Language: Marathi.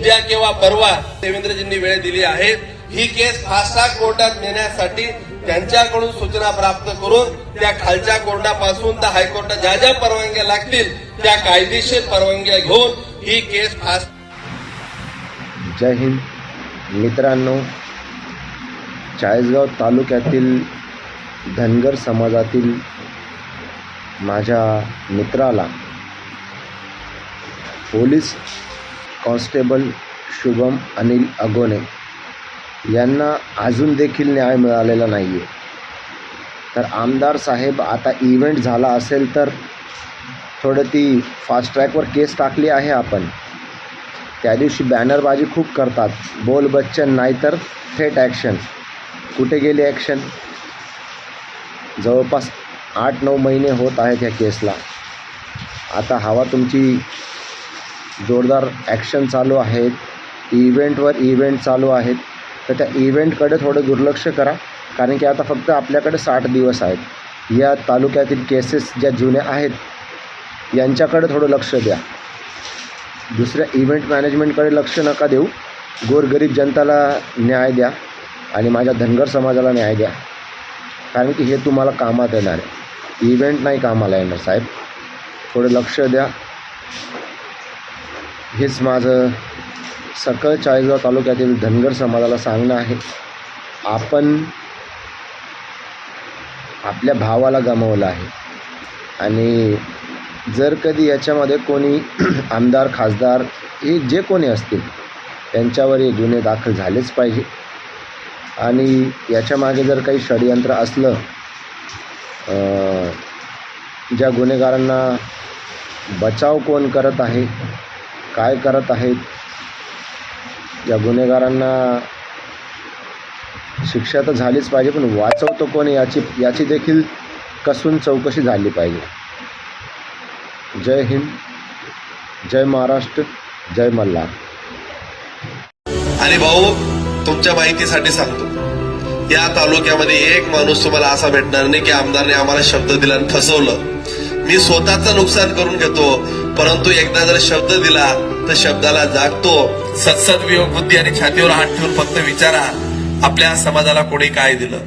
उद्या किंवा परवा देवेंद्रजींनी वेळ दिली आहे. ही केस फास्ट ट्रॅक कोर्टात नेण्यासाठी त्यांच्याकडून सूचना प्राप्त करून त्या खालच्या कोर्टापासून तर हायकोर्टात ज्या ज्या परवानग्या लागतील त्या कायदेशीर परवानग्या घेऊन ही केस फास्ट जय हिंद. मित्रांनो चाळीसगाव तालुक्यातील धनगर समाजातील माझ्या मित्राला पोलीस कॉन्स्टेबल शुभम अनिल अगोने यांना अजून देखील न्याय मिळालेला नाही आहे तर आमदार साहेब आता इव्हेंट झाला असेल तर थोडं ती फास्ट ट्रॅकवर केस टाकली आहे आपण. त्या दिवशी बॅनरबाजी खूप करतात. बोल बच्चन नाहीतर थेट ॲक्शन कुठे गेली ॲक्शन जवळपास आठ नऊ महिने होत आहेत ह्या केसला आता हवा तुमची जोरदार ॲक्शन चालू आहेत. इव्हेंटवर इव्हेंट चालू आहेत. तर त्या इव्हेंटकडे थोडं दुर्लक्ष करा. कारण की आता फक्त आपल्याकडे साठ दिवस आहेत. या तालुक्यातील केसेस ज्या जुन्या आहेत यांच्याकडे थोडं लक्ष द्या. दुसऱ्या इव्हेंट मॅनेजमेंटकडे लक्ष नका देऊ. गोरगरीब जनताला न्याय द्या आणि माझ्या धनगर समाजाला न्याय द्या. कारण की हे तुम्हाला कामात येणार आहे. इव्हेंट नाही कामाला येणार साहेब. थोडं लक्ष द्या. हेच माझं सकल चाळीसगाव तालुक्यातील धनगर समाजाला सांगणं आहे. आपण आपल्या भावाला गमावलं आहे. आणि जर कधी याच्यामध्ये कोणी आमदार खासदार हे जे कोणी असतील त्यांच्यावर हे गुन्हे दाखल झालेच पाहिजे. आणि याच्यामागे जर काही षडयंत्र असलं ज्या गुन्हेगारांना बचाव कोण करत आहे काय करत आहेत? या गुन्हेगारांना शिक्षा तर झालीच पाहिजे पण वाचवतो कोण याची याची देखील कसून चौकशी झाली पाहिजे. जय हिंद जय महाराष्ट्र जय मल्हार. आणि भाऊ तुमच्या माहितीसाठी सांगतो. या तालुक्यामध्ये एक माणूस तुम्हाला असा भेटणार नाही की आमदारने आम्हाला शब्द दिला आणि फसवलं. मी स्वतःचं नुकसान करून घेतो. परंतु एकदा जर शब्द दिला तर शब्दाला जागतो. सत्सद वियोग बुद्धी आणि छातीवर हात ठेवून फक्त विचारा. आपल्या समाजाला कोणी काय दिलं?